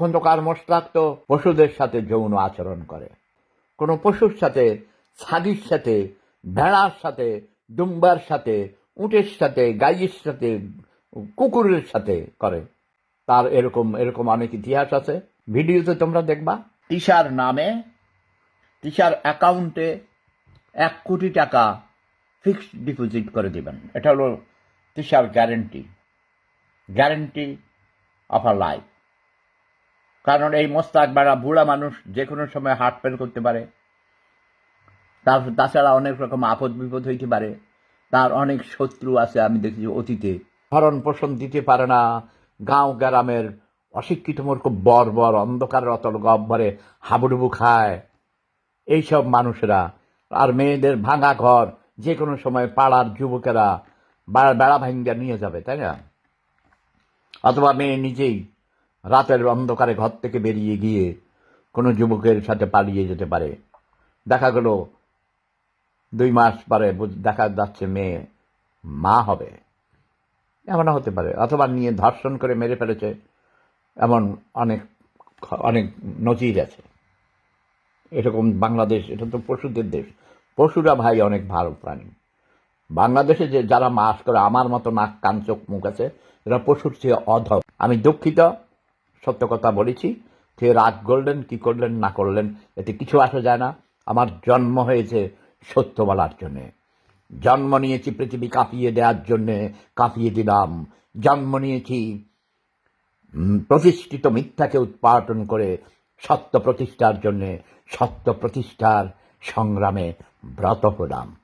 খন্দকার মোশতাক পশুদের সাথে যৌন আচরণ করে। কোনো পশুর সাথে, ছাগির সাথে, ভেড়ার সাথে দুম্বার সাথে, উটের সাথে, গাইয়ের সাথে, কুকুরের সাথে করে। তার এরকম এরকম অনেক ইতিহাস আছে। ভিডিওতে তোমরা দেখবা। তিশার নামে, তিশার অ্যাকাউন্টে এক কোটি টাকা ফিক্সড ডিপোজিট করে দিবেন। এটা হলো তিশার guarantee. Guarantee of a life. কারণ এই মোস্তাক বেড়া বুড়া মানুষ যে কোনো সময় হার্ট ফেল করতে পারে। তার তাছাড়া অনেক রকম আপদ বিপদ হইতে পারে। তার অনেক শত্রু আছে আমি দেখেছি অতীতে। ভরণ পোষণ দিতে পারে না। গাঁও গ্রামের অশিক্ষিত মূর্খ বর বর অন্ধকারের অতল গব্বরে হাবুডুবু খায়। এইসব মানুষেরা আর মেয়েদের ভাঙা ঘর, যে কোনো সময় পাড়ার যুবকেরা বেড়া ভাঙ্গা নিয়ে যাবে, তাই না? অথবা মেয়ে নিজেই রাতের অন্ধকারে ঘর থেকে বেরিয়ে গিয়ে কোনো যুবকের সাথে পালিয়ে যেতে পারে। দেখা গেল, দুই মাস পরে দেখা যাচ্ছে মেয়ে মা হবে। এমনও হতে পারে, অথবা নিয়ে ধর্ষণ করে মেরে ফেলেছে, এমন অনেক অনেক নজির আছে। এরকম বাংলাদেশ, এটা তো পশুদের দেশ। পশুরা ভাই অনেক ভালো প্রাণী। বাংলাদেশে যে যারা মাস করে, আমার মতো নাক, কান, চোখ, মুখ আছে, এরা পশুর চেয়ে অধম। আমি দুঃখিত সত্য কথা বলেছি। সে রাগ করলেন কি করলেন, না করলেন, এতে কিছু আসা যায় না। আমার জন্ম হয়েছে সত্য বলার জন্যে। জন্ম নিয়েছি পৃথিবী কাঁপিয়ে দেওয়ার জন্যে, কাঁপিয়ে দিলাম। জন্ম নিয়েছি প্রতিষ্ঠিত মিথ্যাকে উৎপাদন করে সত্য প্রতিষ্ঠার জন্যে, সত্য প্রতিষ্ঠার সংগ্রামে ব্রত হলাম।